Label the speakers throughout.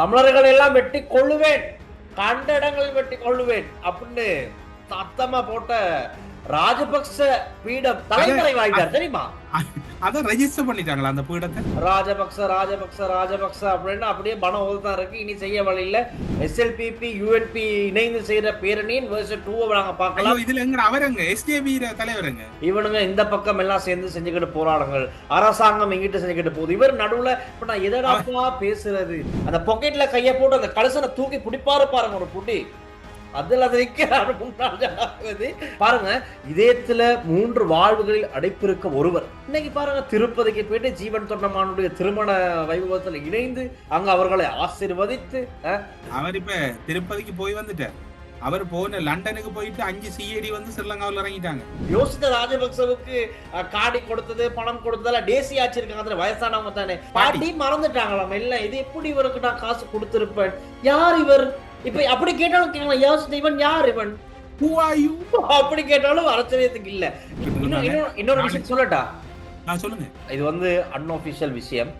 Speaker 1: தமிழர்கள் எல்லாம் வெட்டி கொள்ளுவேன் கண்ட இடங்களில் வெட்டி கொள்ளுவேன் அப்படின்னு சத்தமா போட்ட ராஜபக்ச பீடம் தலைமுறை வாய்ந்தார் தெரியுமா?
Speaker 2: அதான் ரெஜிஸ்டர் பண்ணிட்டாங்களா அந்த பீடத்தை?
Speaker 1: ராஜபக்ச ராஜபக்ச ராஜபக்ச அப்படின்னு அப்படியே பணம் தான் இருக்கு. இனி செய்ய வழியில எஸ்எல்பிபி யூஎன்பி இணைந்து செய்யற பேரணியின் வேர்ஷன் டூவை நாங்க பார்க்கலாம்.
Speaker 2: இதுல எங்க? அவருங்க எஸ்டிஏபி தலைவருங்க
Speaker 1: இவனுங்க இந்த பக்கம் எல்லாம் சேர்ந்து செஞ்சுக்கிட்டு போராடுங்கள். அரசாங்கம் எங்கிட்ட செஞ்சுக்கிட்டு போகுது. இவர் நடுவுல இப்ப நான் எதடாப்பா பேசுறது? அந்த பொக்கெட்ல கைய போட்டு அந்த கலசனை தூக்கி பிடிப்பாரு பாருங்க ஒரு புடி அதுல அதை முன்னாள் ஜனாதிபதி. பாருங்க இதயத்துல மூன்று வாழ்வுகளில் அடைப்பிருக்க ஒருவர். இன்னைக்கு பாருங்க திருப்பதிக்கு போயிட்டு ஜீவன் தொண்டமானுடைய திருமண வைபவத்துல இணைந்து அங்க அவர்களை ஆசீர்வதித்து
Speaker 2: அவர் இப்ப திருப்பதிக்கு போய் வந்துட்டார். அவர் போன லண்டனுக்கு போயிட்டு அஞ்சு சிஐடி வந்து ஸ்ரீலங்காவில் இறங்கிட்டாங்க.
Speaker 1: யோசித்த ராஜபக்சவுக்கு காடி கொடுத்தது பணம் கொடுத்ததெல்லாம் தேசிய ஆட்சி இருக்காங்க அதுல வயசானவங்க தானே. பாட்டி மறந்துட்டாங்களாம். இல்ல இது எப்படி இவருக்கு நான் காசு கொடுத்திருப்பேன்? யார் இவர்? இப்ப அப்படி கேட்டாலும் கேட்கலாம் யோசித்த இவன் யார் இவன்?
Speaker 2: Who are you?
Speaker 1: அப்படி கேட்டாலும் ஆச்சரியத்துக்கு இல்ல. இன்னொரு- விஷயம் சொல்லட்டா?
Speaker 2: சொல்லுங்க.
Speaker 1: இது வந்து அன்ஆபிஷியல் விஷயம்.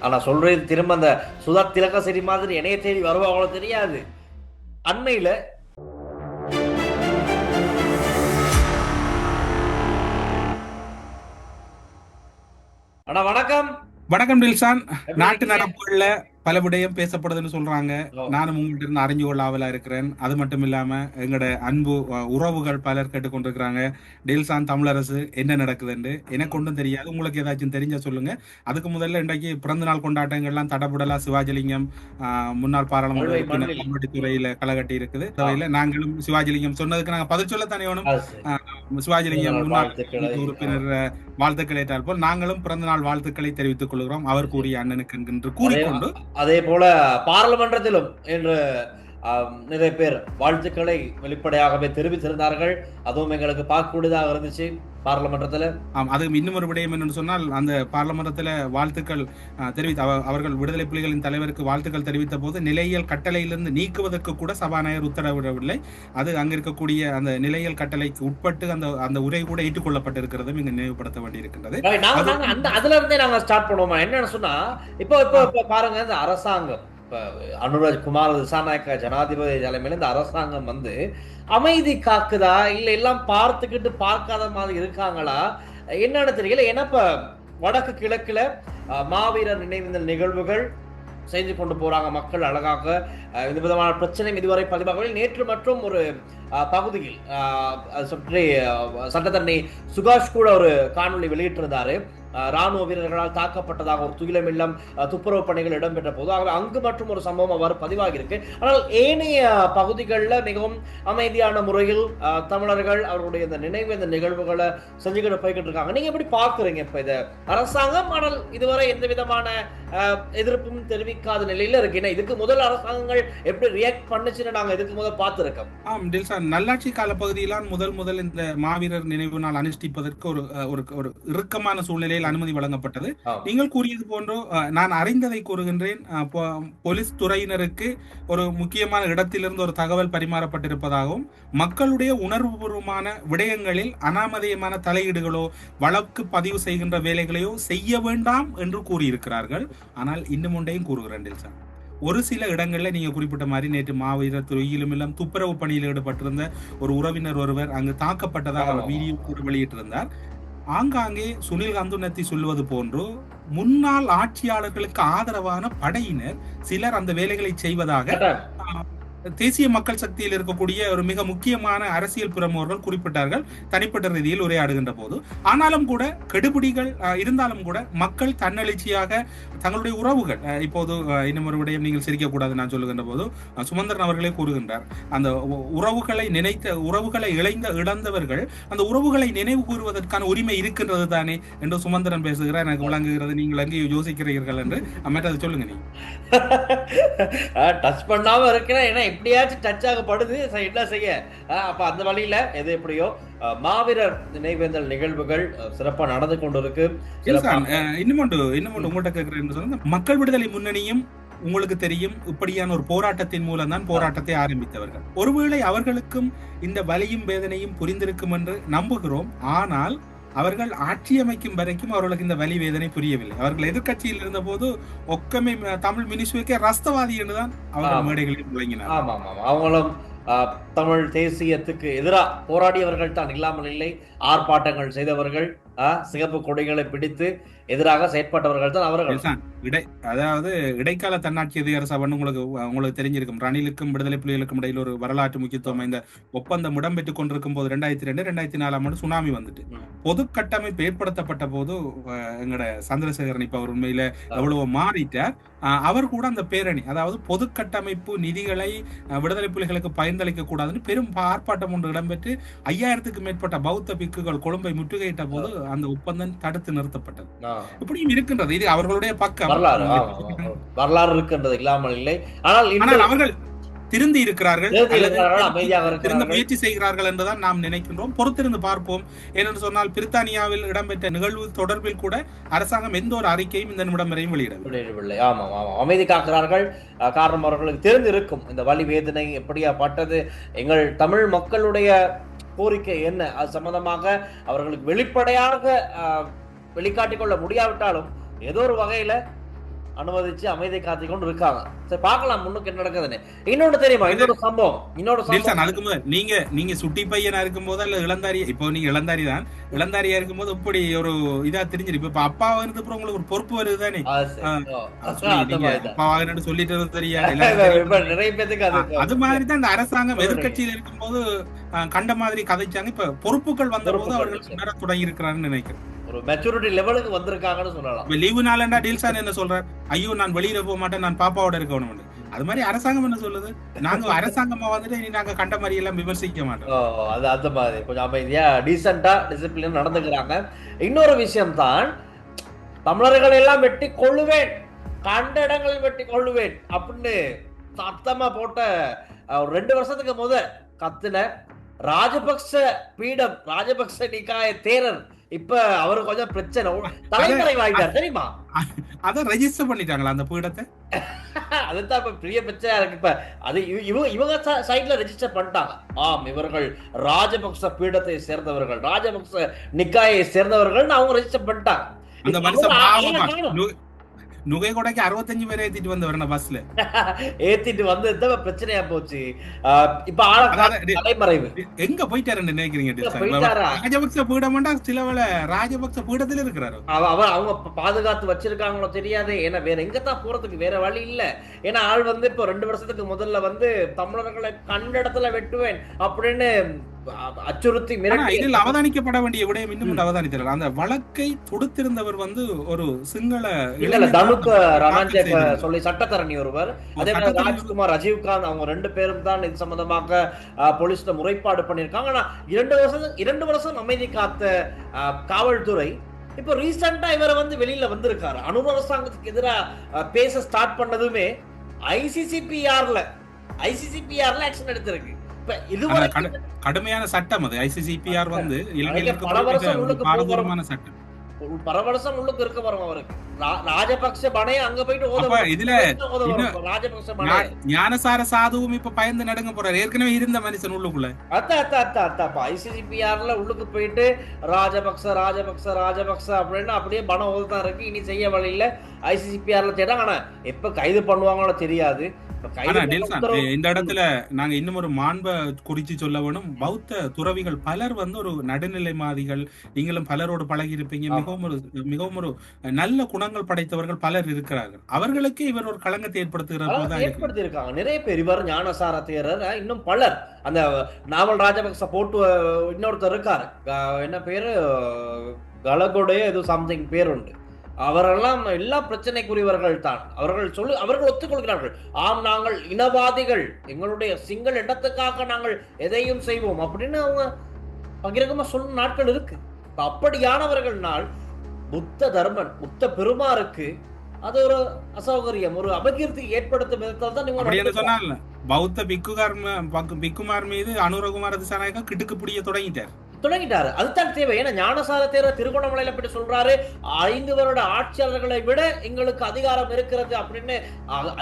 Speaker 1: ஆனா சொல்றது திரும்ப அந்த சுதா திலகசரி மாதிரி இணைய தேடி வருவாங்களோ தெரியாது. அண்மையில அண்ணா வணக்கம்.
Speaker 2: வணக்கம் டில்சான். நாட்டு
Speaker 1: இருக்கீங்க?
Speaker 2: பல விடயம் பேசப்படுதுன்னு சொல்றாங்க. நானும் உங்கள்கிட்ட இருந்து அறிஞ்சு கொள்ள ஆவலா இருக்கிறேன். அது மட்டும் இல்லாம எங்களோட அன்பு உறவுகள் பலர் கேட்டுக்கொண்டிருக்கிறாங்க. டில்சான் தமிழரசு என்ன நடக்குதுன்னு எனக்கு ஒன்றும் தெரியாது. உங்களுக்கு ஏதாச்சும் தெரிஞ்சா சொல்லுங்க. அதுக்கு முதல்ல இன்றைக்கு பிறந்த நாள் கொண்டாட்டங்கள்லாம் தடபுடலா சிவாஜிலிங்கம் முன்னாள் பாராளுமன்ற உறுப்பினர் துறையில களகட்டி இருக்குது. துறையில நாங்களும் சிவாஜிலிங்கம் சொன்னதுக்கு நாங்க பதில் சொல்லத்தானே வேணும்?
Speaker 1: அது சரி.
Speaker 2: சிவாஜிலிங்கம்
Speaker 1: முன்னாள்.
Speaker 2: உறுப்பினர் வாழ்த்துக்களை போல் நாங்களும் பிறந்த நாள் வாழ்த்துக்களை தெரிவித்துக் கொள்கிறோம். அவர் கூறிய அண்ணனுக்கு என்று கூறிக்கொண்டு
Speaker 1: அதே போல பாராளுமன்றத்திலும் இன்று நிறைய பேர் வாழ்த்துக்களை வெளிப்படையாகவே தெரிவித்திருந்தார்கள். அதுவும் எங்களுக்கு பார்க்கக்கூடியதாக இருந்துச்சு. பாராளுமன்றத்துல.
Speaker 2: ஆம், இன்னும் ஒரு விடயம் என்னன்னு சொன்னால் அந்த பார்லமன்றத்தில் வாழ்த்துக்கள் தெரிவித்த அவ- அவர்கள் விடுதலை புலிகளின் தலைவருக்கு வாழ்த்துக்கள் தெரிவித்த போது நிலையியல் கட்டளையிலிருந்து நீக்குவதற்கு கூட சபாநாயகர் உத்தரவிடவில்லை. அது அங்க இருக்கக்கூடிய அந்த நிலையியல் கட்டளைக்கு உட்பட்டு அந்த அந்த உரை கூட ஏற்றுக்கொள்ளப்பட்டிருக்கிறதும் இங்கு நினைவுபடுத்த வேண்டியிருக்கின்றது.
Speaker 1: அந்த அதுல இருந்தே நாங்க ஸ்டார்ட் பண்ணுவோமா? என்னன்னு சொன்னா இப்போ இப்போ இப்போ பாருங்க இந்த அரசாங்கம் இப்ப அனுராஜ் குமார் திசாநாயக்க ஜனாதிபதி தலைமையில இந்த அரசாங்கம் வந்து அமைதி காக்குதா? இல்லை எல்லாம் பார்த்துக்கிட்டு பார்க்காத மாதிரி இருக்காங்களா? என்னன்னு தெரியல. ஏன்னா இப்போ வடக்கு கிழக்கில் மாவீரர் நினைவுந்தல் நிகழ்வுகள் செஞ்சு கொண்டு போறாங்க மக்கள் அழகாக. இந்த விதமான பிரச்சனை இதுவரை பதிவாகவில்லை. நேற்று மற்றும் ஒரு பகுதியில் அஹ், அது சட்டத்தரணி சுகாஷ் கூட ஒரு காணொளி வெளியிட்டிருந்தாரு. ராணுவ வீரர்களால் தாக்கப்பட்டதாக ஒரு துயிலம் இல்லம் துப்புரவு பணிகள் இடம்பெற்ற போது ஆகவே அங்கு மற்றும் ஒரு சம்பவம் அவர் பதிவாகி இருக்கு ஆனால் ஏனைய பகுதிகளில் மிகவும் அமைதியான முறையில் தமிழர்கள் அவருடைய இந்த நினைவு இந்த நிகழ்வுகளை செஞ்சுக்கிட்டு போய்கிட்டு இருக்காங்க. நீங்க எப்படி பாக்குறீங்க இப்ப இதை? அரசாங்கம் ஆனால் இதுவரை எந்த விதமான எதிர்ப்பும் தெரிவிக்காத நிலையில இருக்கு. ஏன்னா இதுக்கு முதல் அரசாங்கங்கள் எப்படி ரியாக்ட் பண்ணுச்சுன்னு நாங்க இதுக்கு முதல் பார்த்துருக்கோம்.
Speaker 2: ஆம் டில்சா நல்லாட்சி கால பகுதியிலான் முதல் முதல் இந்த மாவீரர் நினைவு நாள் அனுஷ்டிப்பதற்கு ஒரு ஒரு ஒரு இறுக்கமான சூழ்நிலையில் அனுமதி வழங்கப்பட்டது. நீங்கள் கூறியது போன்றோ நான் அறிந்ததை கூறுகின்றேன். போலீஸ் துறையினருக்கு ஒரு முக்கியமான இடத்திலிருந்து ஒரு தகவல் பரிமாறப்பட்டிருப்பதாகவும் மக்களுடைய உணர்வுபூர்வமான விடயங்களில் அனாமதேயமான தலையீடுகளோ வழக்கு பதிவு செய்கின்ற வேலைகளையோ செய்ய வேண்டாம் என்று கூறியிருக்கிறார்கள். ஆனால் இன்னும் ஒன்றையும் கூறுகிறேன் டில்சான் ஒரு சில இடங்கள்ல நீங்க குறிப்பிட்ட மாதிரி நேற்று மாவீரர் துறையிலும் எல்லாம் துப்புரவு பணியில் ஈடுபட்டிருந்த ஒரு உறவினர் ஒருவர் அங்கு தாக்கப்பட்டதாக. வீடியோ கூட வெளியிட்டிருந்தார். ஆங்காங்கே சுனில் கந்துனத்தி சொல்வது போன்று முன்னாள் ஆட்சியாளர்களுக்கு ஆதரவான படையினர் சிலர் அந்த வேலைகளை செய்வதாக தேசிய மக்கள் சக்தியில் இருக்கக்கூடிய ஒரு மிக முக்கியமான அரசியல் பிரமுகர்கள் குறிப்பிட்டார்கள். தனிப்பட்ட ரீதியில் உரையாடுகின்ற போது. ஆனாலும் கூட கெடுபிடிகள் இருந்தாலும் கூட மக்கள் தன்னெழுச்சியாக தங்களுடைய உறவுகள் இப்போது இன்னும் ஒரு விடயம் நீங்கள் சிரிக்கக்கூடாது நான் சொல்லுகின்ற போது சுமந்திரன் அவர்களே கூறுகின்றார். அந்த உறவுகளை நினைத்த உறவுகளை இழைந்த இழந்தவர்கள் அந்த உறவுகளை நினைவு கூறுவதற்கான உரிமை இருக்கின்றது தானே என்று சுமந்திரன் பேசுகிறார். எனக்கு விளங்குகிறது நீங்கள் அங்கே யோசிக்கிறீர்கள் என்று. அம்மேட்ட அதை சொல்லுங்க நீ.
Speaker 1: டச் பண்ணாம இருக்கிறேன் ஏன்னா எப்படியாச்சும் டச் ஆகப்படுது என்ன செய்ய? அப்போ அந்த வழியில எது எப்படியோ மாவீரர் நினைவேந்தல் நிகழ்வுகள் சிறப்பாக நடந்து கொண்டிருக்கு.
Speaker 2: இருக்கு அஹ், இன்னும் ஒன்று இன்னும் ஒன்று உங்கள்கிட்ட கேட்கிறேன் மக்கள் விடுதலை முன்னணியும் உங்களுக்கு தெரியும் இப்படியான ஒரு போராட்டத்தின் மூலம் தான் போராட்டத்தை ஆரம்பித்தவர்கள். ஒருவேளை அவர்களுக்கும் இந்த வலியும் வேதனையும் புரிந்திருக்கும் என்று நம்புகிறோம். ஆனால் அவர்கள் ஆட்சி அமைக்கும் வரைக்கும் அவர்களுக்கு இந்த வலி வேதனை புரியவில்லை அவர்கள் எதிர்க்கட்சியில் இருந்த போது ஒக்கமே தமிழ் மினிஸ்ட்ரிக்கே ரஸ்தவாதி என்றுதான் அவர்கள். மேடைகளில் முழங்கினார்
Speaker 1: ஆமா ஆமா ஆமா. அவங்களும் தமிழ் தேசியத்துக்கு எதிராக போராடியவர்கள் தான். இல்லாமல் இல்லை. ஆர்ப்பாட்டங்கள் செய்தவர்கள் சிகப்பு கொடிகளை பிடித்து எதிராக செயற்பட்டவர்கள் தான் அவர்கள்.
Speaker 2: இடை அதாவது இடைக்கால தன்னாட்சி அதிகார சபைன்னு உங்களுக்கு உங்களுக்கு தெரிஞ்சிருக்கும். ரணிலுக்கும் விடுதலை புலிகளுக்கும் இடையில ஒரு வரலாற்று முக்கியத்துவம் இந்த ஒப்பந்தம் இடம்பெற்றுக் கொண்டிருக்கும் போது ரெண்டாயிரத்தி ரெண்டு ரெண்டாயிரத்தி நாலாம் ஆண்டு சுனாமி வந்துட்டு. பொது கட்டமைப்பு ஏற்படுத்தப்பட்ட போது அஹ், எங்கட சந்திரசேகரன் இப்ப அவர் உண்மையில எவ்வளவு மாறிட்டார். அவர் கூட அந்த பேரணி அதாவது பொது கட்டமைப்பு நிதிகளை விடுதலை புலிகளுக்கு பயந்தளிக்க கூடாதுன்னு பெரும் ஆர்ப்பாட்டம் ஒன்று இடம்பெற்று ஐயாயிரத்துக்கு மேற்பட்ட பௌத்த பிக்குகள் கொழும்பை முற்றுகையிட்ட போது அந்த ஒப்பந்தம் தடுத்து நிறுத்தப்பட்டது. இப்படியும் இருக்கின்றது. இது அவர்களுடைய பக்கம்.
Speaker 1: வரலாறு. வரலாறு இருக்கின்றது இல்லாமல் இல்லை. ஆனால்
Speaker 2: அவர்கள் திருந்தி இருக்கிறார்கள்
Speaker 1: திருந்தி.
Speaker 2: முயற்சி செய்கிறார்கள் என்றுதான் நாம் நினைக்கின்றோம். பொறுத்திருந்து பார்ப்போம். ஏனென்று சொன்னால் பிரித்தானியாவில் இடம்பெற்ற நிகழ்வு தொடர்பில் கூட அரசாங்கம் எந்த ஒரு அறிக்கையும் இந்த நிமிடம் வரையும் வெளியிடவில்லை.
Speaker 1: ஆமாம் ஆமாம். அமைதி காக்கிறார்கள். காரணம் அவர்களுக்கு தெரிந்திருக்கும். இந்த வலி வேதனை எப்படியா பட்டது எங்கள் தமிழ் மக்களுடைய கோரிக்கை என்ன? அது சம்பந்தமாக அவர்களுக்கு வெளிப்படையாக அஹ், வெளிக்காட்டிக் கொள்ள முடியாவிட்டாலும் ஏதோ ஒரு வகையில அனுமதிச்சு அமைதி காத்திக் கொண்டு இருக்காங்க சரி பார்க்கலாம் முன்னுக்கு என்ன நடக்குதுன்னு. இன்னொன்னு தெரியுமா? இன்னொரு சம்பவம். இன்னொரு சம்பவம்.
Speaker 2: அதுக்கு நீங்க நீங்க சுட்டி பையனா இருக்கும்போது அல்ல இளந்தாரி இப்போ நீங்க இளந்தாரி தான்? இளந்தாரியா இருக்கும்போது இப்படி ஒரு இதா தெரிஞ்சிருக்கு. இப்ப அப்பா வந்து அப்புறம் உங்களுக்கு ஒரு பொறுப்பு வருது தானே. அப்பா வாங்கினு சொல்லிட்டு.
Speaker 1: இப்ப நிறைய பேத்துக்கு அது
Speaker 2: அது மாதிரி தான் இந்த அரசாங்கம்
Speaker 1: சொல்றீங்க.
Speaker 2: எதிர்க்கட்சியில் இருக்கும்போது கண்ட மாதிரி கதைச்சாங்க. இப்ப பொறுப்புகள் வந்த போது அவர்கள் தொடங்கி இருக்கிறாருன்னு நினைக்கிறேன்.
Speaker 1: ஒரு மெச்சூரிட்டி லெவலுக்கு வந்திருக்காங்கன்னு சொல்லலாம்.
Speaker 2: லீவு நாளண்டா டீல்சான் என்ன சொல்றார் ஐயோ நான் வெளியில போக மாட்டேன் நான் பாப்பாவோட இருக்கணும் அது மாதிரி அரசாங்கம் என்ன சொல்லுது? நாங்க அரசாங்கமா வந்துட்டு இனி நாங்க கண்ட மாதிரி எல்லாம் விமர்சிக்க மாட்டோம்.
Speaker 1: ஓ, அது அந்த மாதிரி. கொஞ்சம் அமைதியா டீசெண்டா டிசிப்ளின் நடந்துக்கிறாங்க. இன்னொரு விஷயம் தான் தமிழர்கள் எல்லாம் வெட்டி கொள்ளுவேன். கண்ட இடங்களில் வெட்டி கொள்ளுவேன் அப்படின்னு சத்தமா போட்ட ஒரு ரெண்டு வருஷத்துக்கு முத கத்துன ராஜபக்ச பீடம் ராஜபக்ச நிக்காய தேரர். இப்ப அவரு கொஞ்சம் பிரச்சனை. தலைமறைவாயிட்டார் தெரியுமா?
Speaker 2: அதை ரெஜிஸ்டர் பண்ணிட்டாங்களா அந்த பீடத்தை?
Speaker 1: அதுதான் இப்ப பெரிய பிரச்சனையா இருக்கு. இப்ப அது இவ- இவங்க இவங்க சைட்ல ரெஜிஸ்டர் பண்ணிட்டாங்க. ஆம் இவர்கள் ராஜபக்ச பீடத்தை சேர்ந்தவர்கள். ராஜபக்ச நிக்காயை சேர்ந்தவர்கள் அவங்க ரெஜிஸ்டர் பண்ணிட்டாங்க.
Speaker 2: அந்த
Speaker 1: இப்ப
Speaker 2: மனுஷன்
Speaker 1: அவங்க
Speaker 2: பாவமா
Speaker 1: ஆளை காணோம்.
Speaker 2: நு- நுகை கொடைக்கு அறுபத்தஞ்சு பேரை ஏத்திட்டு வந்தவர் பஸ்ல
Speaker 1: ஏத்திட்டு வந்து தான் பிரச்சனையா போச்சு இப்ப தலைமறைவு
Speaker 2: எங்க போயிட்டாருன்னு நினைக்கிறீங்க? ராஜபக்ச பீடமாண்டா சில வேளை ராஜபக்ச பீடத்துல இருக்கிறாரு
Speaker 1: அவ- அவ அவங்க பாதுகாத்து வச்சிருக்காங்களோ தெரியாது ஏன்னா வேற எங்க தான் போறதுக்கு வேற வழி இல்ல ஏன்னா ஆள் வந்து இப்போ ரெண்டு வருஷத்துக்கு முதல்ல வந்து தமிழர்களை கண்ட இடத்துல வெட்டுவேன் அப்படின்னு அச்சுறுத்தி
Speaker 2: இதில் அவதானிக்கப்பட வேண்டிய விடயம் இன்னும் அவதானித்தல். அந்த வழக்கை தொடுத்திருந்தவர் வந்து ஒரு சிங்கள
Speaker 1: இல்ல தனுக் ரமாஞ்ச. சொல்லி சட்டத்தரணி ஒருவர். அதே மாதிரி ராஜ்குமார் ரஜீவ்காந்த் அவங்க ரெண்டு பேரும் தான் இது சம்பந்தமாக போலீஸ்ல முறைப்பாடு பண்ணிருக்காங்க ஆனா இரண்டு வருஷம் இரண்டு வருஷம் அமைதி காத்த காவல்துறை இப்போ ரீசெண்டா இவர் வந்து வெளியில வந்திருக்காரு. அனுர் அரசாங்கத்துக்கு எதிராக பேச ஸ்டார்ட் பண்ணதுமே ஐசிசிபிஆர்ல ஐசிசிபிஆர்ல ஆக்ஷன் எடுத்திருக்கு. இது
Speaker 2: கடுமையான சட்டம் அது. ஐசிசிபிஆர் வந்து பாரதூரமான சட்டம்.
Speaker 1: பரவரசம் உள்ளுக்கு இருக்க வரும் அவருக்கு. ரா- ராஜபக்ச பணைய அங்க போயிட்டு
Speaker 2: இதுல. இன்னும்
Speaker 1: ராஜபக்ச
Speaker 2: ஞானசார சாதுவும் இப்ப பயந்து நடுங்க போறாரு. ஏற்கனவே இருந்த மனுஷன் உள்ளுக்குள்ள.
Speaker 1: அத்த அத்த அத்த அத்தப்பா ஐசிசிபிஆர்ல உள்ளுக்கு போயிட்டு ராஜபக்ச ராஜபக்ச ராஜபக்ச அப்படின்னு அப்படியே பணம் ஓதுதான் இருக்கு. இனி செய்ய வழியில ஐசிசிபிஆர்ல தேடுறாங்க ஆனா எப்ப கைது பண்ணுவாங்களோ தெரியாது.
Speaker 2: ஆனா இந்த இடத்துல நாங்க இன்னும் ஒரு மாண்பை குறிச்சு சொல்ல வேணும். பௌத்த துறவிகள் பலர் வந்து ஒரு நடுநிலைமாதிகள். நீங்களும் பலரோடு பழகி இருப்பீங்க. மிகவும் ஒரு மிகவும் ஒரு நல்ல குணங்கள் படைத்தவர்கள் பலர் இருக்கிறார்கள். அவர்களுக்கு இவர் ஒரு களங்கத்தை ஏற்படுத்துகிற
Speaker 1: அதான்
Speaker 2: போதுதான் இருக்கு.
Speaker 1: ஏற்படுத்தி இருக்காங்க நிறைய பேர் இவர் ஞானசார தேரர் இன்னும் பலர். அந்த நாவல் ராஜபக்ச போட்டு இன்னொருத்தர் இருக்காரு. என்ன பேரு? கலகொடைய ஏதோ சம்திங் பேர் உண்டு. அவரெல்லாம் எல்லா பிரச்சனைக்குரியவர்கள் தான் அவர்கள் சொல்லு அவர்கள் ஒத்துக்கொள்கிறார்கள். ஆம் நாங்கள் இனவாதிகள். எங்களுடைய சிங்கள் இடத்துக்காக நாங்கள் எதையும் செய்வோம் அப்படின்னு அவங்க பகிரங்கமா சொல்லும் நாட்கள் இருக்கு. அப்படியானவர்கள்னால் புத்த தர்மன் புத்த பெருமாருக்கு அது ஒரு அசௌகரியம் ஒரு அபகீர்த்தி ஏற்படுத்தும் விதத்தால் தான்
Speaker 2: அப்படி என்ன
Speaker 1: இவங்க
Speaker 2: சொன்னால் பௌத்த பிக்குகார் பிக்குமார் மீது அனுரகுமார திசாநாயக்கா கிட்டுக்கு பிடிய தொடங்கிட்டார்.
Speaker 1: தொடங்கிட்டாரு. அதுதான் தேவை. ஏன்னா ஞானசார தேர்வு திருகோணமலையில பற்றி சொல்றாரு ஐந்து வருட ஆட்சியாளர்களை விட எங்களுக்கு அதிகாரம் இருக்கிறது அப்படின்னு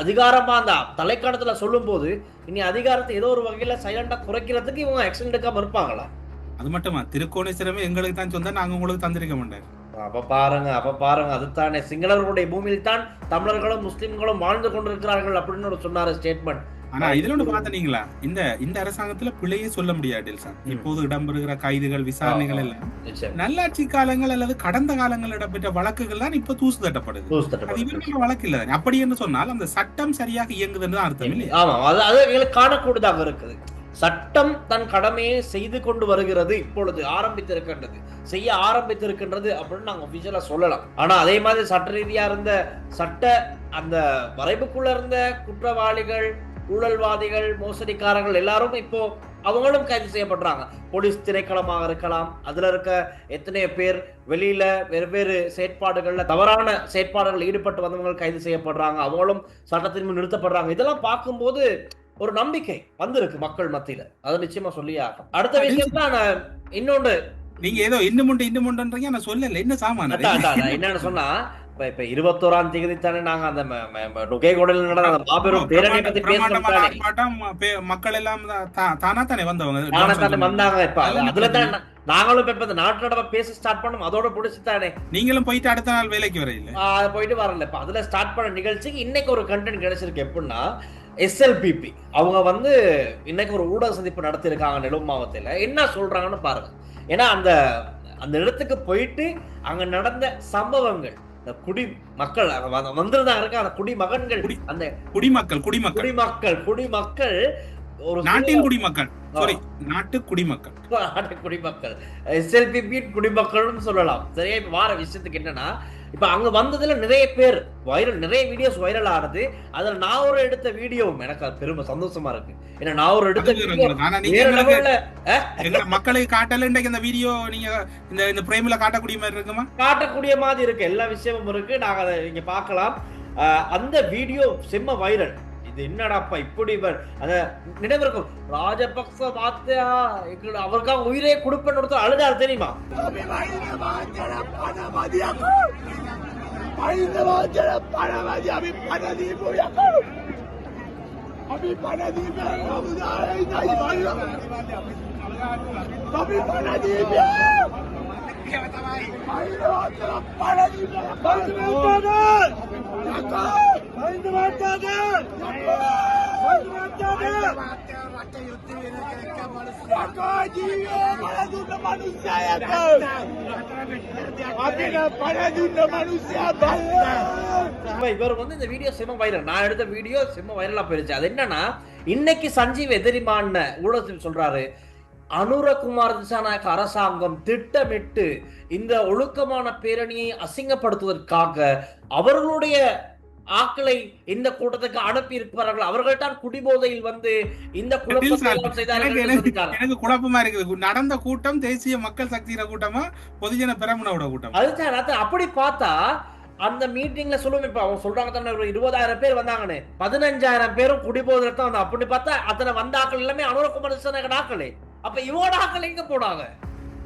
Speaker 1: அதிகாரமா அந்த தலைக்கணத்துல சொல்லும் போது இனி அதிகாரத்தை ஏதோ ஒரு வகையில சைலண்டா குறைக்கிறதுக்கு இவங்க ஆக்ஷன் எடுக்காம இருப்பாங்களா?
Speaker 2: அது மட்டுமா? திருக்கோணேஸ்வரமே எங்களுக்கு தான் சொந்தம் நாங்க உங்களுக்கு தந்திருக்க மாட்டேன்
Speaker 1: அப்ப பாருங்க அப்ப பாருங்க அதுதானே. சிங்களர்களுடைய பூமியில் தான் தமிழர்களும் முஸ்லிம்களும் வாழ்ந்து கொண்டிருக்கிறார்கள் அப்படின்னு சொன்னாரு ஸ்டேட்மெண்ட்
Speaker 2: ஆனா இதுல ஒண்ணு பாத்தனீங்களா இந்த இந்த அரசாங்கத்துல பிழையே சொல்ல முடியாது டெல்சன். இப்போது இடம்பெறுகிற கைதுகள் விசாரணைகள் எல்லாம் நல்லாட்சி காலங்கள் அல்லது கடந்த காலங்கள் இடம்பெற்ற வழக்குகள் தான் இப்ப தூசு தட்டப்படுது. அது. இவர்கள் வழக்கு இல்ல. அப்படி என்று சொன்னால் அந்த சட்டம் சரியாக இயங்குதுன்னு தான் அர்த்தம் இல்லையா?
Speaker 1: ஆமா அது அது காணக்கூடியதாக இருக்குது. சட்டம் தன் கடமையை செய்து கொண்டு வருகிறது. இப்பொழுது ஆரம்பித்திருக்கின்றது. செய்ய ஆரம்பித்திருக்கின்றது அப்படின்னு நாங்க ஒபிஷியலா சொல்லலாம். ஆனா அதே மாதிரி சட்ட ரீதியா இருந்த சட்ட அந்த வரைவுக்குள்ள இருந்த குற்றவாளிகள் ஊழல்வாதிகள் மோசடிக்காரர்கள் எல்லாரும் இப்போ அவங்களும் கைது செய்யப்படுறாங்க. போலீஸ் திரைக்களமாக இருக்கலாம். அதுல இருக்க எத்தனையோ பேர் வெளியில வெவ்வேறு செயற்பாடுகள்ல தவறான செயற்பாடுகள் ஈடுபட்டு வந்தவங்க கைது செய்யப்படுறாங்க. அவங்களும் சட்டத்தின் முன் நிறுத்தப்படுறாங்க. இதெல்லாம் பார்க்கும்போது ஒரு நம்பிக்கை வந்திருக்கு மக்கள் மத்தியில. அது நிச்சயமா சொல்லியே ஆகும் அடுத்த விஷயம் தான் இன்னொன்று.
Speaker 2: நீங்க ஏதோ இன்னும் உண்டு இன்னும் உண்டுன்றீங்க நான் சொல்லல. என்ன சாமான.
Speaker 1: என்னன்னு சொன்னா இப்ப இப்ப இருபத்தோராம் தேதி தானே நாங்க அந்த நுகைகொடையில் நடந்த அந்த மாபெரும் பேரணி பத்தி பேசணும்
Speaker 2: மக்கள் எல்லாம் தானா தானே வந்தவங்க?
Speaker 1: தானே வந்தாங்க இப்ப. அதுல தான் நாங்களும் இப்ப இந்த நாட்டு நடப்ப பேச ஸ்டார்ட் பண்ணோம் அதோட பிடிச்சி தானே.
Speaker 2: நீங்களும் போயிட்டு அடுத்த நாள் வேலைக்கு வரையில.
Speaker 1: போயிட்டு வரல. இப்ப அதுல ஸ்டார்ட் பண்ண நிகழ்ச்சிக்கு இன்னைக்கு ஒரு கண்டென்ட் கிடைச்சிருக்கு. எப்படின்னா எஸ்எல்பிபி அவங்க வந்து இன்னைக்கு ஒரு ஊடக சந்திப்பு நடத்தியிருக்காங்க நெடும் மாவட்டத்துல என்ன சொல்றாங்கன்னு பாருங்க. ஏன்னா அந்த அந்த இடத்துக்கு போயிட்டு அங்க நடந்த சம்பவங்கள் இந்த குடி மக்கள் வந்திருந்தாங்க இருக்க அந்த குடிமகன்கள்
Speaker 2: குடி-
Speaker 1: அந்த
Speaker 2: குடிமக்கள் குடிமக்கள்.
Speaker 1: குடிமக்கள் குடிமக்கள் ஒரு
Speaker 2: நாட்டின் குடிமக்கள். சாரி நாட்டு குடிமக்கள்.
Speaker 1: நாட்டு குடிமக்கள். எஸ்எல்பிபி குடிமக்கள்னு சொல்லலாம். சரியா? இப்ப வார விஷயத்துக்கு என்னன்னா இப்ப அங்க வந்ததுல நிறைய பேர் வைரல் நிறைய வீடியோஸ் வைரல் ஆனது அதுல நான் ஒரு எடுத்த வீடியோவும் எனக்கு அது பெருமை சந்தோஷமா இருக்கு. ஏன்னா நான் ஒரு எடுத்த வீடியோ
Speaker 2: மக்களுக்கு காட்டல இன்றைக்கு இந்த வீடியோ நீங்க இந்த இந்த பிரேம்ல காட்டக்கூடிய மாதிரி இருக்குமா?
Speaker 1: காட்டக்கூடிய மாதிரி இருக்கு. எல்லா விஷயமும் இருக்கு. நாங்க அதை நீங்க பார்க்கலாம். அந்த வீடியோ செம்ம வைரல் இது என்னடாப்பா இப்படி இவர் அத நினைவிருக்கும் ராஜபக்ச வார்த்தையா எங்களோட அவருக்காக உயிரே கொடுப்பேன்னு ஒருத்தர் அழுதாரு தெரியுமா இப்ப இவருக்கு வந்து இந்த வீடியோ செம்ம வைரல் நான் எடுத்த வீடியோ செம்ம வைரலா போயிருச்சு. அது என்னன்னா இன்னைக்கு சஞ்சீவ் எதிரிமான ஊடகத்தில் சொல்றாரு. அனுரகுமார் திசாநாயக்க அரசாங்கம் திட்டமிட்டு இந்த ஒழுக்கமான பேரணியை அசிங்கப்படுத்துவதற்காக அவர்களுடைய ஆக்களை இந்த கூட்டத்துக்கு அனுப்பி இருக்கிறார்கள் அவர்கள் தான் குடிபோதையில் வந்து இந்த
Speaker 2: எனக்கு- குழப்பமா இருக்குது. நடந்த கூட்டம் தேசிய மக்கள் சக்தியின கூட்டமா பொதுஜன பெரமுனோட கூட்டம்?
Speaker 1: அதுதான் அது அப்படி பார்த்தா அந்த மீட்டிங்ல சொல்லுவோம் இப்ப அவங்க சொல்றாங்க தானே ஒரு இருபதாயிரம் பேர் வந்தாங்கன்னு. பதினஞ்சாயிரம் பேரும் குடிபோதில் தான் அப்படி பார்த்தா அத்தனை வந்த ஆக்கள் எல்லாமே அனுரகுமார் ஆக்களே. அப்ப இவோட ஆக்கள் எங்க போனாங்க?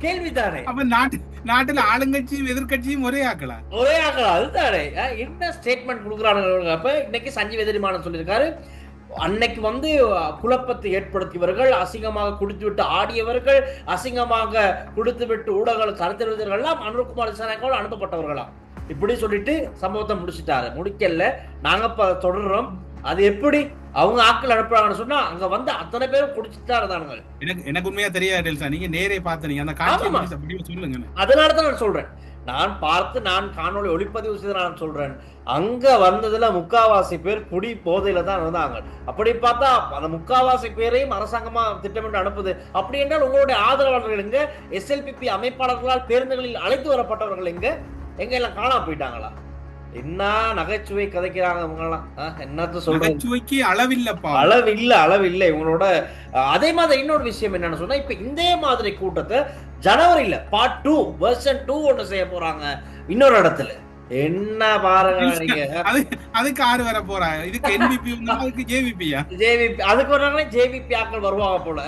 Speaker 1: கேள்விதானே.
Speaker 2: அப்ப நாட்டு நாட்டுல ஆளுங்கட்சியும் எதிர்க்கட்சியும் ஒரே ஆக்களா?
Speaker 1: ஒரே ஆக்கள் அதுதானே. என்ன ஸ்டேட்மெண்ட் கொடுக்குறாங்க அப்ப இன்னைக்கு சஞ்சீவ் எதிரிமானம் சொல்லியிருக்காரு அன்னைக்கு வந்து குழப்பத்தை ஏற்படுத்தியவர்கள் அசிங்கமாக குடித்துவிட்டு ஆடியவர்கள் அசிங்கமாக குடித்துவிட்டு ஊடகங்கள் கருத்தறிவர்கள் எல்லாம் அனுர்குமார் திசாநாயக்கோடு அனுப்பப்பட்டவர்களாம் இப்படி சொல்லிட்டு சம்பவத்தை முடிச்சிட்டாரு. முடிக்கல. நாங்க இப்ப தொடர்றோம். அது எப்படி? அவங்க ஆட்கள் அனுப்புறாங்கன்னு சொன்னா அங்க வந்து அத்தனை பேரும் குடிச்சிட்டு தான் இருந்தானுங்க.
Speaker 2: எனக்கு எனக்கு உண்மையா தெரியாது டெல்சா. நீங்க நேரே பார்த்தீங்க அந்த காட்சி சொல்லுங்க
Speaker 1: அதனால தான் நான் சொல்றேன். நான் பார்த்து நான் காணொளி ஒளிப்பதிவு செய்து நான் சொல்றேன். அங்க வந்ததுல முக்காவாசி பேர் குடி போதையில தான் இருந்தாங்க. அப்படி பார்த்தா அந்த முக்காவாசி பேரையும் அரசாங்கமா திட்டமிட்டு அனுப்புது. அப்படி என்றால் உங்களுடைய ஆதரவாளர்கள் எங்க? எஸ்எல்பிபி அமைப்பாளர்களால் பேருந்துகளில் அழைத்து வரப்பட்டவர்கள் எங்க? எங்க எல்லாம் காணாம போயிட்டாங்களா? என்ன நகைச்சுவை கதைக்கிறாங்க இவங்கெல்லாம்? என்னத்த சொல்றது?
Speaker 2: நகைச்சுவைக்கு அளவில்லப்பா.
Speaker 1: அளவு இல்ல அளவு இல்ல இவங்களோட அதே மாதிரி இன்னொரு விஷயம் என்னன்னு சொன்னா இப்ப இந்த மாதிரி கூட்டத்தை ஜனவரியில பார்ட் டூ வெர்ஷன் டூ ஒண்ணு செய்ய போறாங்க இன்னொரு இடத்துல. என்ன பாருங்க
Speaker 2: அதுக்கு ஆறு வர போறா இதுக்கு என்பிபி அதுக்கு ஜேவிபியா
Speaker 1: ஜேவிபி அதுக்கு ஒரு ஜேவிபி ஆக்கள் வருவாங்க போல.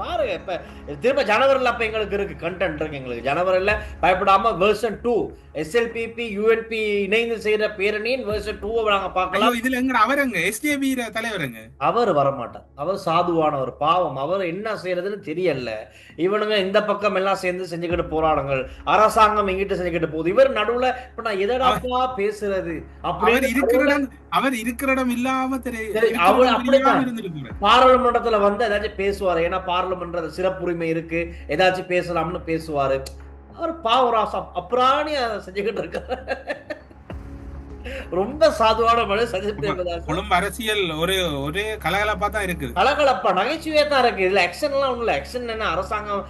Speaker 1: பாருங்க இப்ப திரும்ப ஜனவரில அப்ப எங்களுக்கு இருக்கு கண்டென்ட் இருக்கு எங்களுக்கு. ஜனவரில பயப்படாம வெர்ஷன் டூ எஸ்எல்பிபி யூஎன்பி இணைந்து செய்யற பேரணியின் வெர்ஷன் டூ நாங்க பார்க்கலாம்.
Speaker 2: இதுல எங்க? அவருங்க எஸ்ஜேபி தலைவருங்க
Speaker 1: அவர் வரமாட்டார். அவர் சாதுவானவர் பாவம். அவர் என்ன செய்யறதுன்னு தெரியல. இவனுங்க இந்த பக்கம் எல்லாம் சேர்ந்து செஞ்சுக்கிட்டு போராடுங்கள். அரசாங்கம் எங்கிட்ட செஞ்சுக்கிட்டு போகுது. இவர் நடுவுல இப்ப நான் எதடாப்பா பேசுறது? அப்படின்னு
Speaker 2: அவர் இருக்கிற இடம் இல்லாம. தெரியாம.
Speaker 1: பாராளுமன்றத்துல வந்து ஏதாச்சும் பேசுவாரு. ஏன்னா பாராளுமன்ற சிறப்புரிமை இருக்கு. ஏதாச்சும் பேசலாம்னு பேசுவாரு. அவர் பாவராசம் அப்புறாணி அதை செஞ்சுக்கிட்டு இருக்காரு. ரொம்ப சாதுவான மனிதர் சஜித்
Speaker 2: அரசியல் ஒரு ஒரே கலகலப்பா தான் இருக்குது.
Speaker 1: கலகலப்பா நகைச்சுவையா தான் இருக்கு. இதுல ஆக்ஷன் எல்லாம் ஒண்ணுல ஆக்ஷன் என்ன? அரசாங்கம்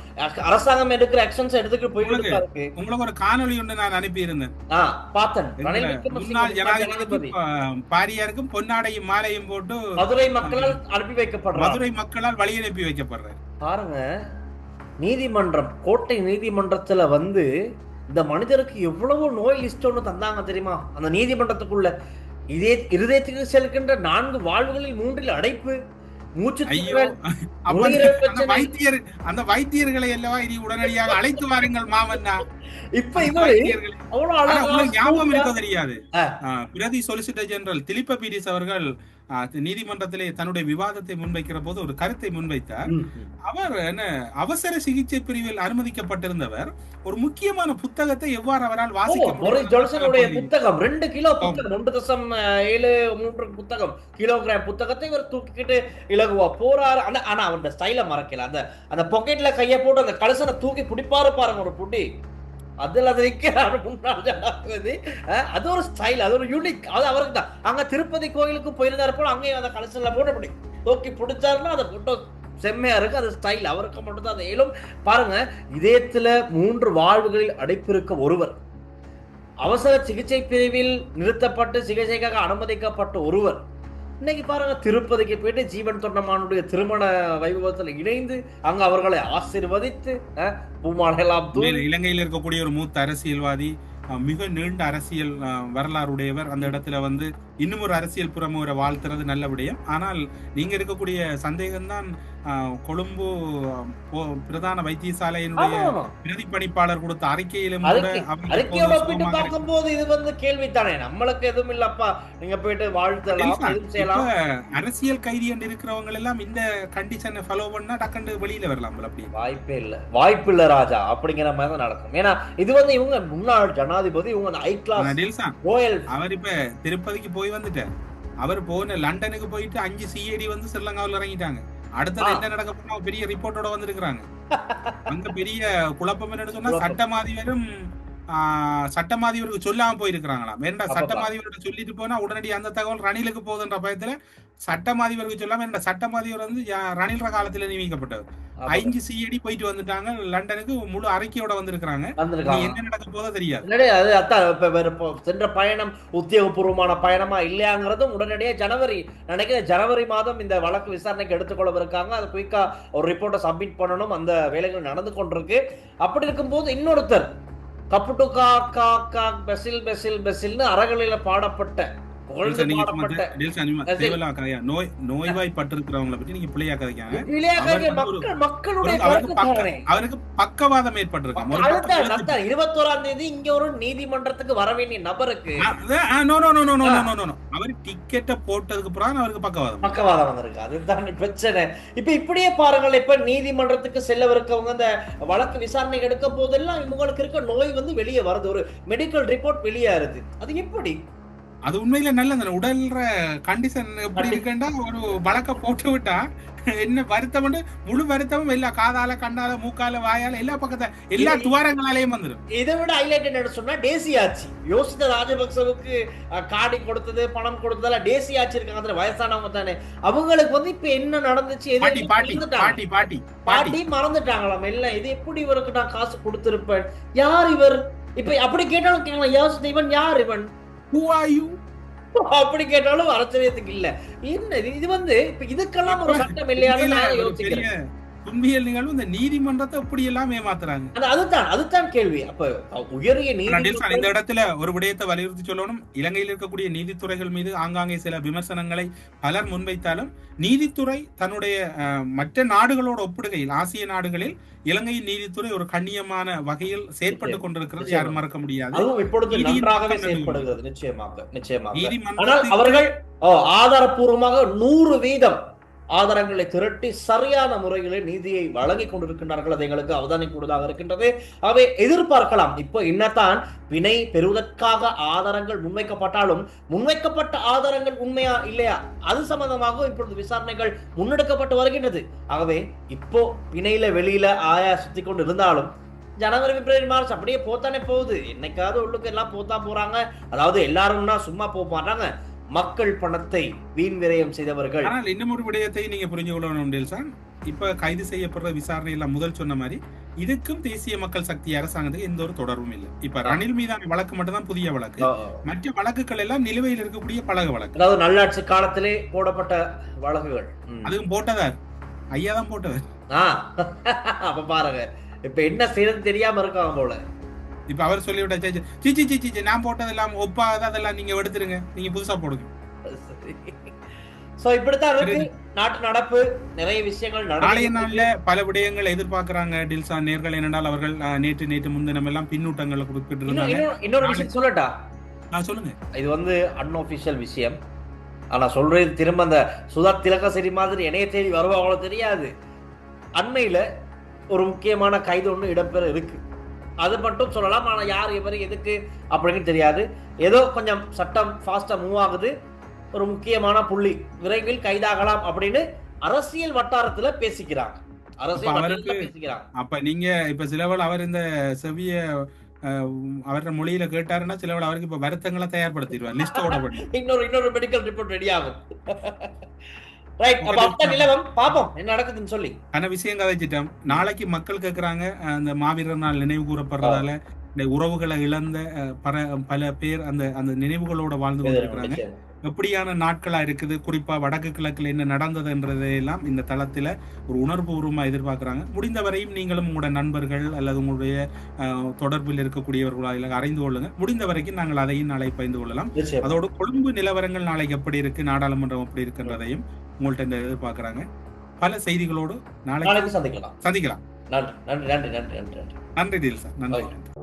Speaker 1: அரசாங்கம் எடுக்கிற ஆக்ஷன்ஸ் எடுத்துக்கிட்டு போயிட்டு இருக்கு
Speaker 2: உங்களுக்கு ஒரு காணொளி ஒன்று நான் அனுப்பி இருந்தேன்
Speaker 1: ஆ பார்த்தேன்.
Speaker 2: முன்னாள் ஜனாதிபதி பாரியாருக்கும் பொன்னாடையும் மாலையும் போட்டு
Speaker 1: மதுரை மக்களால் அனுப்பி வைக்கப்படுறார்.
Speaker 2: மதுரை மக்களால் வழி அனுப்பி வைக்கப்படுறாரு.
Speaker 1: பாருங்க நீதிமன்றம் கோட்டை நீதிமன்றத்துல வந்து இந்த மனிதருக்கு எவ்வளவு நோய் லிஸ்ட் ஒன்று தந்தாங்க தெரியுமா? அந்த நீதிமன்றத்துக்குள்ள. இதே இருதயத்துக்கு செல்கின்ற நான்கு வாழ்வுகளில் மூன்றில் அடைப்பு மூச்சு.
Speaker 2: வைத்தியர் அந்த வைத்தியர்களை அல்லவா இனி உடனடியாக அழைத்து வாருங்கள் மாமன்னா?
Speaker 1: இப்ப
Speaker 2: ஞாபகம் இருக்க தெரியாது? பிரதி சொலிசிட்டர் ஜெனரல் திலிப்ப பீரிஸ் அவர்கள் நீதிமன்றத்திலே தன்னுடைய விவாதத்தை முன்வைக்கிற போது ஒரு கருத்தை முன்வைத்தார். அவர் என்ன அவசர சிகிச்சை பிரிவில் அனுமதிக்கப்பட்டிருந்தவர். ஒரு முக்கியமான புத்தகத்தை எவ்வாறு அவரால் வாசிக்க
Speaker 1: புத்தகம் ரெண்டு கிலோ புத்தகம் ஒன்று தசம் ஏழு மூன்று புத்தகம் கிலோகிராம் புத்தகத்தை இவர் தூக்கிக்கிட்டு இலகுவா போறாரு. ஆனா ஆனா அவன் ஸ்டைல மறக்கல. அந்த அந்த பாக்கெட்ல கைய போட்டு அந்த கலசனை தூக்கி பிடிப்பாரு பாருங்க ஒரு புடி அதில் அது நிற்கிறார் முன்னாள் ஜனாதிபதி. அது ஒரு ஸ்டைல் அது ஒரு யூனிக் அது அவருக்கு தான். அங்கே திருப்பதி கோயிலுக்கு போயிருந்தார் போல அங்கேயும் அந்த கலெக்ஷனில் போட முடியும் தோக்கி பிடிச்சாருன்னா அதை ஃபோட்டோ செம்மையா இருக்கு அது ஸ்டைல் அவருக்கு மட்டும்தான் அது இயலும் பாருங்க இதயத்துல மூன்று வாழ்வுகளில் அடைப்பிருக்க ஒருவர். அவசர சிகிச்சை பிரிவில் நிறுத்தப்பட்டு சிகிச்சைக்காக அனுமதிக்கப்பட்ட ஒருவர். இன்னைக்கு பாருங்க திருப்பதிக்கு போயிட்டு ஜீவன் தொண்டமானுடைய திருமண வைபவத்தில் இணைந்து அங்க அவர்களை ஆசீர்வதித்து பூமாலையெல்லாம்
Speaker 2: இலங்கையில் இருக்கக்கூடிய ஒரு மூத்த அரசியல்வாதி மிக நீண்ட அரசியல் வரலாறுடையவர். அந்த இடத்துல வந்து இன்னும் ஒரு அரசியல் புறமுறை வாழ்த்துறது நல்ல விடயம். ஆனால் நீங்க இருக்கக்கூடிய சந்தேகம்தான் கொழும்பு பிரதான வைத்தியசாலையினுடைய. பிரதிப்பணிப்பாளர் கொடுத்த அறிக்கையிலும்
Speaker 1: அறிக்கையோட பார்க்கும்போது இது வந்து கேள்வித்தானே. நம்மளுக்கு எதுவும் இல்லப்பா நீங்க போயிட்டு வாழ்த்தலாம்
Speaker 2: அரசியல் கைதி என்று இருக்கிறவங்க எல்லாம் இந்த கண்டிஷனை ஃபாலோ பண்ணா டக்குன்னு வெளியில வரலாம் அப்படி
Speaker 1: வாய்ப்பே இல்ல. வாய்ப்பு இல்ல ராஜா. அப்படிங்கிற மாதிரி தான் நடக்கும். ஏன்னா இது வந்து இவங்க முன்னாள் ஜனாதிபதி இவங்க ஹை கிளாஸ்
Speaker 2: அவர் இப்ப திருப்பதிக்கு போய் வந்துட்டார். அவர் போன லண்டனுக்கு போயிட்டு அஞ்சு சிஐடி வந்து ஸ்ரீலங்காவில் இறங்கிட்டாங்க. அடுத்தது. என்ன நடக்க போனா பெரிய ரிப்போர்ட்டோட வந்திருக்கிறாங்க அங்க பெரிய குழப்பம் என்னன்னு சொன்னா. சட்டமாதிபரும் சட்டமாதிபருக்கு சொல்லாம போயிருக்கிறாங்களாம். வேண்டா
Speaker 1: அப்பப்பா.
Speaker 2: சட்டமாதிபர்கிட்ட சொல்லிட்டு போனா உடனடி அந்த தகவல் ரணிலுக்கு போகுதுன்ற பயத்துல சட்டமாதிபருக்கு சொல்லாம என்ன சட்டமாதிபர் வந்து ரணில்ற காலத்துல நியமிக்கப்பட்டவர். அஞ்சு சிஐடி போயிட்டு வந்துட்டாங்க. லண்டனுக்கு முழு அறிக்கையோட வந்திருக்கிறாங்க. என்ன நடக்க போதோ தெரியாது.
Speaker 1: அது இப்ப இப்போ சென்ற பயணம் உத்தியோகபூர்வமான பயணமா இல்லையாங்கிறதும் உடனடியே ஜனவரி நினைக்கிறேன் ஜனவரி மாதம் இந்த வழக்கு விசாரணைக்கு எடுத்துக்கொள்ளவிருக்காங்க அது குயிக்கா ஒரு ரிப்போர்ட்டை சப்மிட் பண்ணணும். அந்த வேலைகள் நடந்து கொண்டிருக்கு. அப்படி இருக்கும்போது இன்னொருத்தர் கப்புட்டு கா கா காக் பெசில் பெசில் பெசில்னு அறகளில் பாடப்பட்ட
Speaker 2: நோய் நோய்வாய்ப்பட்டிருக்கிறவங்களை பத்தி அவருக்கு பக்கவாதம்
Speaker 1: ஏற்பட்டிருக்கான் இருபத்தோராம் தேதி இங்க ஒரு நீதிமன்றத்துக்கு வர வேண்டிய நபருக்கு.
Speaker 2: அவர் டிக்கெட்டை போட்டதுக்கு அப்புறம் அவருக்கு பக்கவாதம்.
Speaker 1: பக்கவாதம் வந்திருக்கு. அதுதான் பிரச்சனை. இப்ப இப்படியே பாருங்கள் இப்ப நீதிமன்றத்துக்கு செல்லவிருக்கவங்க இந்த வழக்கு விசாரணை எடுக்க போதெல்லாம் இவங்களுக்கு இருக்க நோய் வந்து வெளியே வருது. ஒரு மெடிக்கல் ரிப்போர்ட் வெளியாருது அது எப்படி?
Speaker 2: அது உண்மையில நல்லது. உடல்ற கண்டிஷன் எப்படி இருக்குன்னா ஒரு வழக்க போட்டு விட்டா என்ன வருத்தம் முழு வருத்தமும் எல்லா காதால கண்ணால மூக்கால வாயால எல்லா பக்கத்த எல்லா துவாரங்களாலேயும் வந்துடும்
Speaker 1: இதை விட ஹைலைட் என்ன சொன்னா டேசி ஆட்சி யோசித்த ராஜபக்சவுக்கு காடி கொடுத்தது பணம் கொடுத்ததெல்லாம் டேசி ஆட்சி இருக்காங்க அதுல வயசானவங்க தானே. அவங்களுக்கு வந்து இப்ப என்ன நடந்துச்சு.
Speaker 2: பாட்டி பாட்டி பாட்டி பாட்டி
Speaker 1: மறந்துட்டாங்களாம். எல்லாம் இது எப்படி இவருக்கு நான் காசு கொடுத்திருப்பேன்? யார் இவர்? இப்ப அப்படி கேட்டாலும் கேட்கலாம். யோசித்த இவன் யார் இவன்?
Speaker 2: Who are you?
Speaker 1: அப்படி கேட்டாலும் ஆச்சரியத்துக்கு இல்ல என்ன இது? வந்து இப்ப இதுக்கெல்லாம் ஒரு சட்டம் இல்லையான்னு யோசிக்கிறேன்
Speaker 2: துன்பியல் நிகழ்வு இந்த நீதிமன்றத்தை எப்படி எல்லாம் ஏமாத்துறாங்க
Speaker 1: அதுதான் அதுதான் கேள்வி. அப்ப உயரிய
Speaker 2: டெல்சன், இந்த
Speaker 1: நீதி
Speaker 2: இடத்துல ஒரு விடயத்தை வலியுறுத்தி சொல்லணும். இலங்கையில் இருக்கக்கூடிய நீதித்துறைகள் மீது ஆங்காங்கே சில விமர்சனங்களை பலர் முன்வைத்தாலும் நீதித்துறை தன்னுடைய மற்ற நாடுகளோட ஒப்பிடுகையில் ஆசிய நாடுகளில் இலங்கையின் நீதித்துறை ஒரு கண்ணியமான வகையில் செயற்பட்டு கொண்டிருக்கிறது. யாரும் மறக்க முடியாது. நீதி
Speaker 1: நிச்சயமாக நிச்சயமாக.
Speaker 2: நீதிமன்றத்தில்
Speaker 1: அவர்கள் ஓ, ஆதாரப்பூர்வமாக நூறு வீதம் ஆதாரங்களை திரட்டி சரியான முறையில் நீதியை வழங்கி கொண்டிருக்கின்றார்கள். அது எங்களுக்கு அவதானிக்கூடியதாக இருக்கின்றது. அவை எதிர்பார்க்கலாம். இப்போ என்னத்தான்? வினை பெறுவதற்காக ஆதாரங்கள் முன்வைக்கப்பட்டாலும் முன்வைக்கப்பட்ட ஆதாரங்கள் உண்மையா இல்லையா? அது சம்பந்தமாக இப்பொழுது விசாரணைகள் முன்னெடுக்கப்பட்டு வருகின்றது. ஆகவே இப்போ பிணையில வெளியில ஆயா சுத்தி கொண்டு இருந்தாலும் ஜனவரி பிப்ரவரி மார்ச் அப்படியே போத்தானே போகுது. என்னைக்காவது உள்ளுக்கு எல்லாம் போத்தா போறாங்க. அதாவது எல்லாரும்னா சும்மா போக மாட்டாங்க. மக்கள் பணத்தை வீண் விரயம் செய்தவர்கள்.
Speaker 2: ஆனால் இன்னும் ஒரு விடயத்தை நீங்க புரிஞ்சு கொள்ளணும் டெல்சான் இப்ப கைது செய்யப்படுற விசாரணை எல்லாம் முதல் சொன்ன மாதிரி இதுக்கும் தேசிய மக்கள் சக்தி அரசாங்கத்துக்கு எந்த ஒரு தொடர்பும் இல்லை. இப்ப ரணில் மீதான வழக்கு மட்டும்தான் புதிய வழக்கு. மற்ற வழக்குகள் எல்லாம் நிலுவையில் இருக்கக்கூடிய பழக வழக்கு.
Speaker 1: அதாவது நல்லாட்சி காலத்திலே போடப்பட்ட வழக்குகள்.
Speaker 2: அதுவும் போட்டதார். ஐயா தான் போட்டவர்.
Speaker 1: அப்ப பாருங்க. இப்ப என்ன செய்யறது தெரியாம இருக்காங்க போல.
Speaker 2: இப்ப அவர் சொல்லிவிட்ட C C C C C, நான் போட்டதெல்லாம் ஒப்பாத அதெல்லாம் நீங்க எடுத்துருங்க. நீங்க புதுசா போடுங்க.
Speaker 1: சோ இப்படித்தான் இருக்கு. நாட்டு நடப்பு நிறைய விஷயங்கள்
Speaker 2: நாளைய நாள்ல பல விடயங்கள் எதிர்பார்க்கறாங்க டில்சா நேர்கள். என்னென்றால் அவர்கள் நேற்று நேற்று முன்தினம் எல்லாம் பின்னூட்டங்களை
Speaker 1: இன்னும்
Speaker 2: இருந்தாங்க
Speaker 1: இன்னொரு- விஷயம் சொல்லட்டா?
Speaker 2: ஆ, சொல்லுங்க.
Speaker 1: இது வந்து அன்ஒபிஷியல் விஷயம். ஆனா சொல்றது திரும்ப அந்த சுதா திலகசரி மாதிரி இணைய தேடி வருவாங்களோ தெரியாது. அண்மையில ஒரு முக்கியமான கைது ஒன்று இடம்பெற இருக்கு. அது மட்டும் சொல்லலாம் ஆனா யார் இவர் எதுக்கு அப்படின்னு தெரியாது. ஏதோ கொஞ்சம் சட்டம் ஃபாஸ்டா மூவ் ஆகுது. ஒரு முக்கியமான புள்ளி. விரைவில் கைதாகலாம் அப்படின்னு அரசியல் வட்டாரத்துல பேசிக்கிறாங்க. அரசியல்
Speaker 2: அப்ப நீங்க இப்ப சிலவள் அவர் இந்த செவிய அவர மொழியில கேட்டாருன்னா சிலவள் அவருக்கு இப்ப வருத்தங்களை தயார்படுத்திடுவார் பண்ணி
Speaker 1: இன்னொரு இன்னொரு மெடிக்கல் ரிப்போர்ட் ரெடி ஆகும். ரைட் அப்ப அப்ப நிலவம் பாப்போம். என்ன நடக்குதுன்னு சொல்லி.
Speaker 2: ஆனா விஷயம் கதைச்சிட்டோம் நாளைக்கு மக்கள் கேக்குறாங்க. அந்த மாவீரர் நாள் நினைவு கூறப்படுறதால உறவுகளை இழந்த பல பல பேர் அந்த அந்த நினைவுகளோட வாழ்ந்து கொண்டிருக்கிறாங்க. எப்படியான நாட்களா இருக்குது? குறிப்பா வடக்கு கிழக்குல என்ன நடந்ததுன்றதையெல்லாம் இந்த தளத்துல ஒரு உணர்வுபூர்வமா எதிர்பார்க்கறாங்க. முடிந்தவரையும் நீங்களும் உங்களோட நண்பர்கள் அல்லது உங்களுடைய தொடர்பில் இருக்கக்கூடியவர்களாக அறிந்து கொள்ளுங்க முடிந்த வரைக்கும் நாங்கள் அதையும் நாளை பகிர்ந்து கொள்ளலாம். அதோட கொழும்பு நிலவரங்கள் நாளைக்கு எப்படி இருக்கு? நாடாளுமன்றம் எப்படி இருக்குன்றதையும் உங்கள்ட்ட இந்த எதிர்பார்க்கறாங்க. பல செய்திகளோடு நாளைக்கு
Speaker 1: நாளைக்கு சந்திக்கலாம்.
Speaker 2: சந்திக்கலாம்.
Speaker 1: நன்றி நன்றி நன்றி நன்றி நன்றி. நன்றி
Speaker 2: நன்றி.